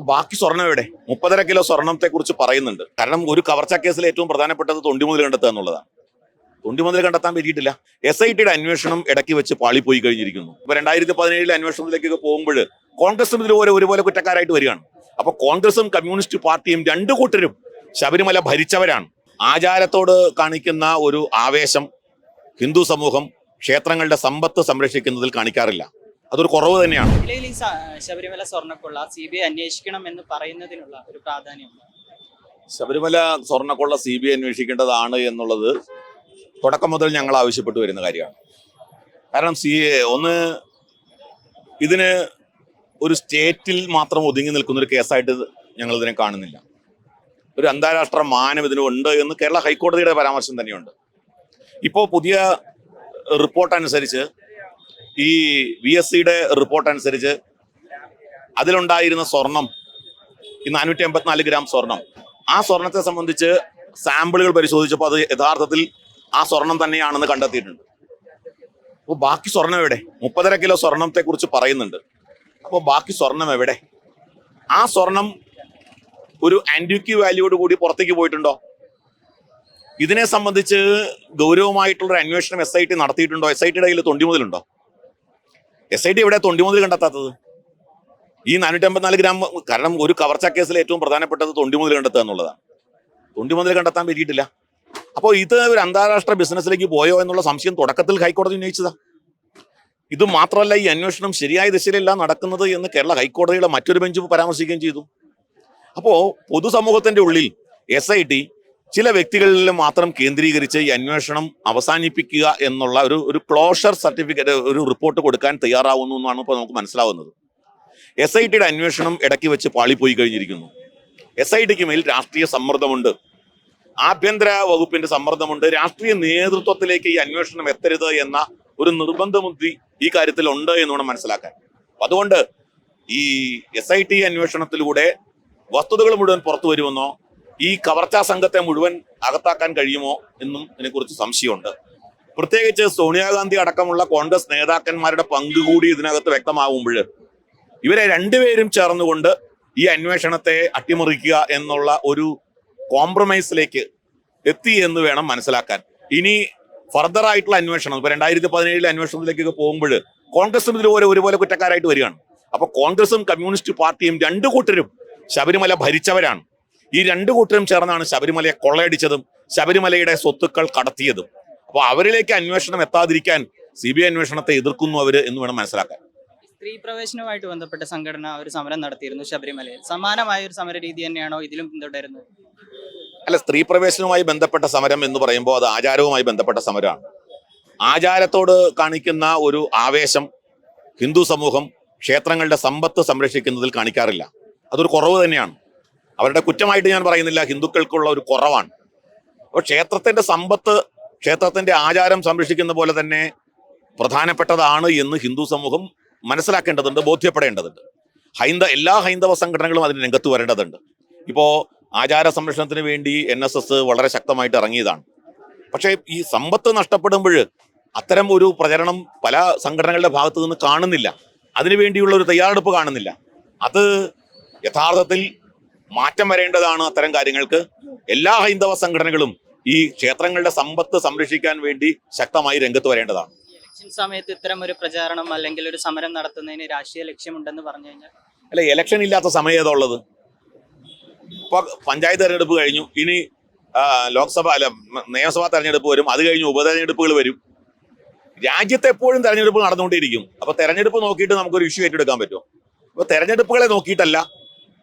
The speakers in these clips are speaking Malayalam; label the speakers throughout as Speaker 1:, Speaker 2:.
Speaker 1: അപ്പൊ ബാക്കി സ്വർണം എവിടെ? മുപ്പതര കിലോ സ്വർണത്തെ കുറിച്ച് പറയുന്നുണ്ട്. കാരണം ഒരു കവർച്ചാ കേസിൽ ഏറ്റവും പ്രധാനപ്പെട്ടത് തൊണ്ടിമുതൽ കണ്ടെത്തുക എന്നുള്ളതാണ്. തൊണ്ടിമുതൽ കണ്ടെത്താൻ പറ്റിയിട്ടില്ല. എസ് ഐ ടിയുടെ അന്വേഷണം ഇടയ്ക്ക് വെച്ച് പാളിപ്പോയി കഴിഞ്ഞിരിക്കുന്നു. ഇപ്പൊ രണ്ടായിരത്തി പതിനേഴിലെ അന്വേഷണത്തിലേക്കൊക്കെ പോകുമ്പോൾ കോൺഗ്രസും ഇതുപോലെ ഒരുപോലെ കുറ്റക്കാരായിട്ട് വരികയാണ്. അപ്പൊ കോൺഗ്രസും കമ്മ്യൂണിസ്റ്റ് പാർട്ടിയും രണ്ടു കൂട്ടരും ശബരിമല ഭരിച്ചവരാണ്. ആചാരത്തോട് കാണിക്കുന്ന ഒരു ആവേശം ഹിന്ദു സമൂഹം ക്ഷേത്രങ്ങളുടെ സമ്പത്ത് സംരക്ഷിക്കുന്നതിൽ കാണിക്കാറില്ല. അതൊരു കുറവ് തന്നെയാണ്.
Speaker 2: ജില്ലയിൽ ഈ ശബരിമല സ്വർണക്കൊള്ള സി ബി ഐ അന്വേഷിക്കണം എന്ന് പറയുന്നതിനുള്ള ഒരു പ്രാധാന്യം
Speaker 1: ശബരിമല സ്വർണക്കൊള്ള സി ബി ഐ അന്വേഷിക്കേണ്ടതാണ് എന്നുള്ളത് തുടക്കം മുതൽ ഞങ്ങൾ ആവശ്യപ്പെട്ടു വരുന്ന കാര്യമാണ്. കാരണം സി ഒന്ന് ഇതിന് ഒരു സ്റ്റേറ്റിൽ മാത്രം ഒതുങ്ങി നിൽക്കുന്ന ഒരു കേസായിട്ട് ഞങ്ങൾ ഇതിനെ കാണുന്നില്ല. ഒരു അന്താരാഷ്ട്ര മാനം ഇതിന് ഉണ്ട് എന്ന് കേരള ഹൈക്കോടതിയുടെ പരാമർശം തന്നെയുണ്ട്. ഇപ്പോൾ പുതിയ റിപ്പോർട്ട് അനുസരിച്ച് ഈ വി എസ് സിയുടെ റിപ്പോർട്ട് അനുസരിച്ച് അതിലുണ്ടായിരുന്ന സ്വർണം ഈ നാനൂറ്റി എൺപത്തിനാല് ഗ്രാം സ്വർണം. ആ സ്വർണത്തെ സംബന്ധിച്ച് സാമ്പിളുകൾ പരിശോധിച്ചപ്പോൾ അത് യഥാർത്ഥത്തിൽ ആ സ്വർണം തന്നെയാണെന്ന് കണ്ടെത്തിയിട്ടുണ്ട്. അപ്പോൾ ബാക്കി സ്വർണം എവിടെ? മുപ്പതര കിലോ സ്വർണത്തെ കുറിച്ച് പറയുന്നുണ്ട്. അപ്പോൾ ബാക്കി സ്വർണം എവിടെ? ആ സ്വർണം ഒരു ആന്റിക്യൂ വാല്യൂയോട് കൂടി പുറത്തേക്ക് പോയിട്ടുണ്ടോ? ഇതിനെ സംബന്ധിച്ച് ഗൗരവമായിട്ടുള്ള ഒരു അന്വേഷണം എസ് ഐ ടി നടത്തിയിട്ടുണ്ടോ? എസ് ഐ ടിയുടെ കയ്യിൽ തൊണ്ടിമുതലുണ്ടോ എസ് ഐ ടി എവിടെ തൊണ്ടിമുതൽ കണ്ടെത്താത്തത്? ഈ നാനൂറ്റി അമ്പത്തിനാല് ഗ്രാം കാരണം ഒരു കവർച്ച കേസിൽ ഏറ്റവും പ്രധാനപ്പെട്ടത് തൊണ്ടിമുതൽ കണ്ടെത്തുക എന്നുള്ളതാണ്. തൊണ്ടിമുതൽ കണ്ടെത്താൻ പറ്റിയിട്ടില്ല. അപ്പോൾ ഇത് ഒരു അന്താരാഷ്ട്ര ബിസിനസ്സിലേക്ക് പോയോ എന്നുള്ള സംശയം തുടക്കത്തിൽ ഹൈക്കോടതി ഉന്നയിച്ചതാ. ഇത് മാത്രമല്ല ഈ അന്വേഷണം ശരിയായ ദിശയിലല്ല നടക്കുന്നത് എന്ന് കേരള ഹൈക്കോടതിയുടെ മറ്റൊരു ബെഞ്ച് പരാമർശിക്കുകയും ചെയ്തു. അപ്പോൾ പൊതുസമൂഹത്തിന്റെ ഉള്ളിൽ എസ് ഐ ടി ചില വ്യക്തികളിൽ മാത്രം കേന്ദ്രീകരിച്ച് ഈ അന്വേഷണം അവസാനിപ്പിക്കുക എന്നുള്ള ഒരു ഒരു ക്ലോഷർ സർട്ടിഫിക്കറ്റ് ഒരു റിപ്പോർട്ട് കൊടുക്കാൻ തയ്യാറാവുന്നു എന്നാണ് ഇപ്പോൾ നമുക്ക് മനസ്സിലാവുന്നത്. എസ് ഐ ടിയുടെ അന്വേഷണം ഇടയ്ക്ക് വെച്ച് പാളിപ്പോയി കഴിഞ്ഞിരിക്കുന്നു. എസ് ഐ ടിക്ക് മേൽ രാഷ്ട്രീയ സമ്മർദ്ദമുണ്ട്. ആഭ്യന്തര വകുപ്പിന്റെ സമ്മർദ്ദമുണ്ട്. രാഷ്ട്രീയ നേതൃത്വത്തിലേക്ക് ഈ അന്വേഷണം എത്തരുത് എന്ന ഒരു നിർബന്ധബുദ്ധി ഈ കാര്യത്തിൽ ഉണ്ട് എന്ന് വേണം മനസ്സിലാക്കാൻ. അതുകൊണ്ട് ഈ എസ് ഐ ടി അന്വേഷണത്തിലൂടെ വസ്തുതകൾ മുഴുവൻ പുറത്തു വരുമെന്നോ ഈ കവർച്ചാ സംഘത്തെ മുഴുവൻ അകത്താക്കാൻ കഴിയുമോ എന്നും ഇതിനെക്കുറിച്ച് സംശയമുണ്ട്. പ്രത്യേകിച്ച് സോണിയാഗാന്ധി അടക്കമുള്ള കോൺഗ്രസ് നേതാക്കന്മാരുടെ പങ്ക് കൂടി ഇതിനകത്ത് വ്യക്തമാകുമ്പോൾ ഇവരെ രണ്ടുപേരും ചേർന്നുകൊണ്ട് ഈ അന്വേഷണത്തെ അട്ടിമറിക്കുക എന്നുള്ള ഒരു കോംപ്രമൈസിലേക്ക് എത്തി എന്ന് വേണം മനസ്സിലാക്കാൻ. ഇനി ഫർദർ ആയിട്ടുള്ള അന്വേഷണം ഇപ്പൊ രണ്ടായിരത്തി പതിനേഴിലെ അന്വേഷണത്തിലേക്കൊക്കെ പോകുമ്പോൾ കോൺഗ്രസും ഇതുപോലെ ഒരുപോലെ കുറ്റക്കാരായിട്ട് വരികയാണ്. അപ്പൊ കോൺഗ്രസും കമ്മ്യൂണിസ്റ്റ് പാർട്ടിയും രണ്ടു കൂട്ടരും ശബരിമല ഭരിച്ചവരാണ്. ഈ രണ്ടു കൂട്ടരും ചേർന്നാണ് ശബരിമലയെ കൊള്ളയടിച്ചതും ശബരിമലയുടെ സ്വത്തുക്കൾ കടത്തിയതും. അപ്പോൾ അവരിലേക്ക് അന്വേഷണം എത്താതിരിക്കാൻ സി ബി ഐ അന്വേഷണത്തെ എതിർക്കുന്നു അവർ എന്ന് വേണം മനസ്സിലാക്കാൻ.
Speaker 2: സ്ത്രീ പ്രവേശനവുമായിട്ട് ബന്ധപ്പെട്ട സംഘടന ഒരു സമരം നടത്തിയിരുന്നു ശബരിമലയിൽ. സമാനമായ ഒരു സമര രീതി തന്നെയാണോ ഇതിലും പിന്തുടരുന്നത്?
Speaker 1: അല്ല സ്ത്രീ പ്രവേശനവുമായി ബന്ധപ്പെട്ട സമരം എന്ന് പറയുമ്പോൾ അത് ആചാരവുമായി ബന്ധപ്പെട്ട സമരമാണ്. ആചാരത്തോട് കാണിക്കുന്ന ഒരു ആവേശം ഹിന്ദു സമൂഹം ക്ഷേത്രങ്ങളുടെ സമ്പത്ത് സംരക്ഷിക്കുന്നതിൽ കാണിക്കാറില്ല. അതൊരു കുറവ് തന്നെയാണ്. അവരുടെ കുറ്റമായിട്ട് ഞാൻ പറയുന്നില്ല. ഹിന്ദുക്കൾക്കുള്ള ഒരു കുറവാണ്. അപ്പോൾ ക്ഷേത്രത്തിന്റെ സമ്പത്ത് ക്ഷേത്രത്തിന്റെ ആചാരം സംരക്ഷിക്കുന്ന പോലെ തന്നെ പ്രധാനപ്പെട്ടതാണ് എന്ന് ഹിന്ദു സമൂഹം മനസ്സിലാക്കേണ്ടതുണ്ട് ബോധ്യപ്പെടേണ്ടതുണ്ട്. ഹൈന്ദ എല്ലാ ഹൈന്ദവ സംഘടനകളും അതിന് രംഗത്ത് വരേണ്ടതുണ്ട്. ഇപ്പോ ആചാര സംരക്ഷണത്തിന് വേണ്ടി എൻ എസ് എസ് വളരെ ശക്തമായിട്ട് ഇറങ്ങിയതാണ്. പക്ഷേ ഈ സമ്പത്ത് നഷ്ടപ്പെടുമ്പോൾ അത്തരം ഒരു പ്രചരണം പല സംഘടനകളുടെ ഭാഗത്തു നിന്ന് കാണുന്നില്ല. അതിനുവേണ്ടിയുള്ള ഒരു തയ്യാറെടുപ്പ് കാണുന്നില്ല. അത് യഥാർത്ഥത്തിൽ മാറ്റം വരേണ്ടതാണ് അത്തരം കാര്യങ്ങൾക്ക്. എല്ലാ ഹൈന്ദവ സംഘടനകളും ഈ ക്ഷേത്രങ്ങളുടെ സമ്പത്ത് സംരക്ഷിക്കാൻ വേണ്ടി ശക്തമായി രംഗത്ത് വരേണ്ടതാണ്.
Speaker 2: ഇലക്ഷൻ സമയത്ത് ഇത്തരം ഒരു പ്രചാരണം അല്ലെങ്കിൽ ഒരു സമരം നടത്തുന്നതിന് രാഷ്ട്രീയ ലക്ഷ്യമുണ്ടെന്ന് പറഞ്ഞു കഴിഞ്ഞാൽ?
Speaker 1: അല്ല ഇലക്ഷൻ ഇല്ലാത്ത സമയം ഏതാ ഉള്ളത്? ഇപ്പൊ പഞ്ചായത്ത് തെരഞ്ഞെടുപ്പ് കഴിഞ്ഞു. ഇനി ലോക്സഭ അല്ല നിയമസഭാ തെരഞ്ഞെടുപ്പ് വരും. അത് കഴിഞ്ഞ് ഉപതെരഞ്ഞെടുപ്പുകൾ വരും. രാജ്യത്ത് എപ്പോഴും തെരഞ്ഞെടുപ്പ് നടന്നുകൊണ്ടിരിക്കും അപ്പൊ തെരഞ്ഞെടുപ്പ് നോക്കിയിട്ട് നമുക്കൊരു ഇഷ്യൂ ഏറ്റെടുക്കാൻ പറ്റുമോ? അപ്പൊ തെരഞ്ഞെടുപ്പുകളെ നോക്കിയിട്ടല്ല.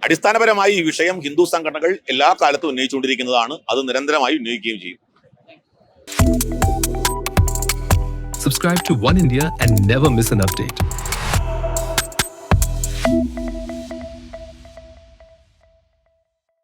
Speaker 1: അടിസ്ഥാനപരമായി ഈ വിഷയം ഹിന്ദു സംഘടനകൾ എല്ലാ കാലത്തും ഉന്നയിച്ചുകൊണ്ടിരിക്കുന്നതാണ് അത് നിരന്തരമായി ഉന്നയിക്കുകയും ചെയ്യും
Speaker 3: Subscribe to One India and never miss an update.